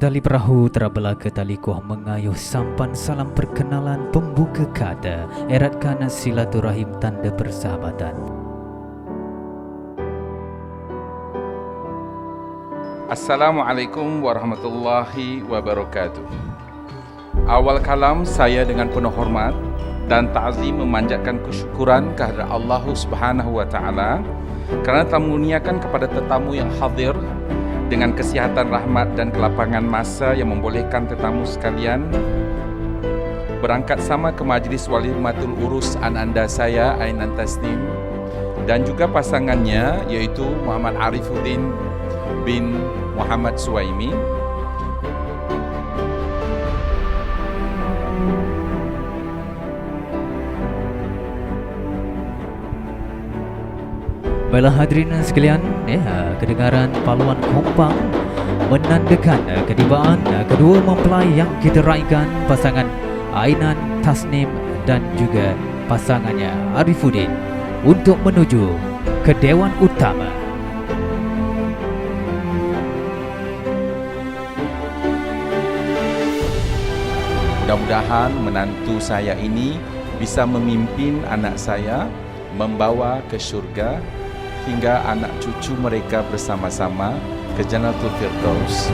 Tali perahu terabela ke tali kuah mengayuh sampan salam perkenalan pembuka kata eratkan silaturahim tanda persahabatan. Assalamualaikum warahmatullahi wabarakatuh. Awal kalam saya dengan penuh hormat dan ta'zim memanjatkan kesyukuran kehadrat Allah Subhanahu wa taala kerana telah mengurniakan kepada tetamu yang hadir dengan kesihatan rahmat dan kelapangan masa yang membolehkan tetamu sekalian berangkat sama ke majlis walimatul urus ananda saya Ainan Tasnim dan juga pasangannya iaitu Muhammad Arifuddin bin Muhammad Suwaimi Baiklah hadirin sekalian, ya, kedengaran paluan kompang menandakan eh, ketibaan eh, kedua mempelai yang kita raikan pasangan Ainan Tasnim dan juga pasangannya Arifuddin untuk menuju ke Dewan Utama. Mudah-mudahan menantu saya ini bisa memimpin anak saya membawa ke syurga hingga anak cucu mereka bersama-sama ke Jannatul Firdaus.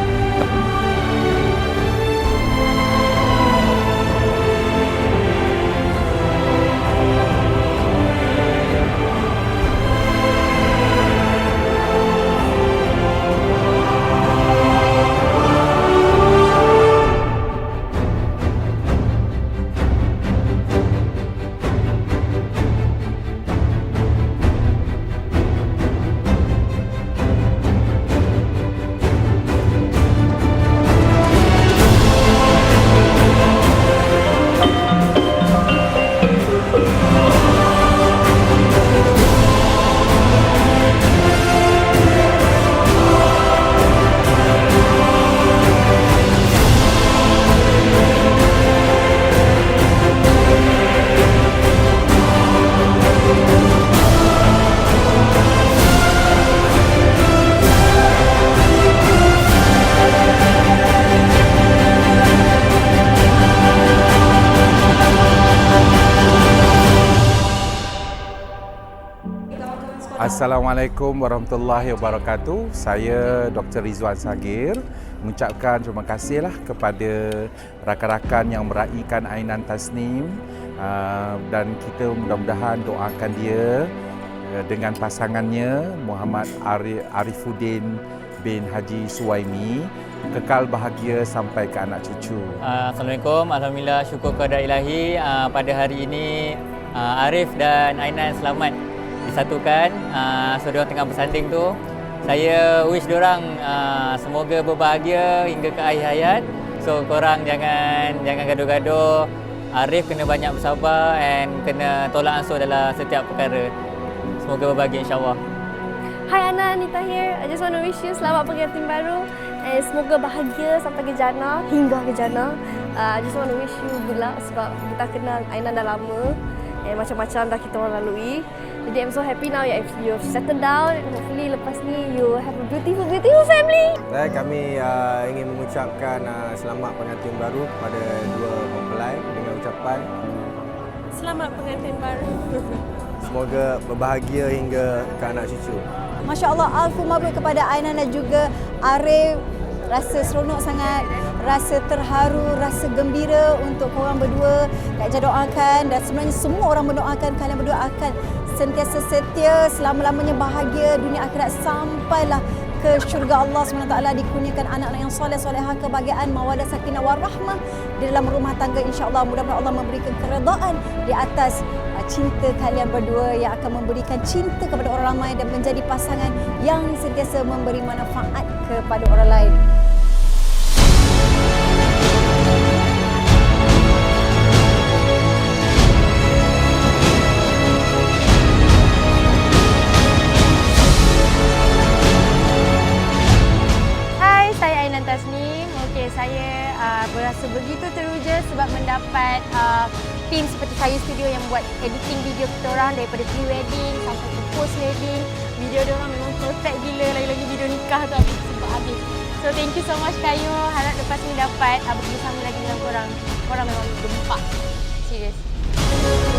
Assalamualaikum warahmatullahi wabarakatuh. Saya Dr. Rizwan Sagir mengucapkan terima kasihlah kepada rakan-rakan yang meraihkan Ainan Tasnim uh, dan kita mudah-mudahan doakan dia uh, dengan pasangannya Muhammad Ari- Arifuddin bin Haji Suwaimi kekal bahagia sampai ke anak cucu. Uh, Assalamualaikum, Alhamdulillah syukur kepada ilahi uh, pada hari ini Arif dan Ainan selamat disatukan uh, so diorang tengah bersanding tu. Saya wish diorang uh, semoga berbahagia hingga ke akhir hayat. So korang jangan jangan gaduh-gaduh. Arif kena banyak bersabar and kena tolak ansur dalam setiap perkara. Semoga berbahagia insyaAllah. Hai Ana, Anita here. I just want to wish you selamat pengantin baru and semoga bahagia sampai ke jannah, hingga ke jannah. Uh, I just want to wish you good luck sebab kita kenal Ainan dah lama and macam-macam dah kita orang lalui. Jadi I'm so happy now you you've settled down and hopefully lepas ni you have a beautiful, beautiful family. Baik, kami uh, ingin mengucapkan uh, selamat pengantin baru kepada dua mempelai dengan ucapan Selamat pengantin baru. semoga berbahagia hingga ke anak cucu. Masya Allah, Alfu Mabruk kepada Ainan dan juga Arif. Rasa seronok sangat, rasa terharu, rasa gembira untuk korang berdua. Kak Jah doakan dan sebenarnya semua orang mendoakan kalian berdua akan sentiasa setia, selama-lamanya bahagia dunia akhirat sampailah ke syurga Allah SWT dikurniakan anak-anak yang soleh solehah kebahagiaan mawadah sakinah warahmah di dalam rumah tangga insya-Allah mudah-mudahan Allah memberikan keredaan di atas cinta kalian berdua yang akan memberikan cinta kepada orang ramai dan menjadi pasangan yang sentiasa memberi manfaat kepada orang lain. Berasa begitu teruja sebab mendapat uh, tim seperti saya studio yang buat editing video kita orang daripada pre-wedding sampai ke post-wedding. Video dia orang memang perfect gila lagi-lagi video nikah tu aku sempat habis. So thank you so much Kayu. Harap lepas ni dapat uh, bekerjasama lagi dengan korang. Korang memang gempak. Serius.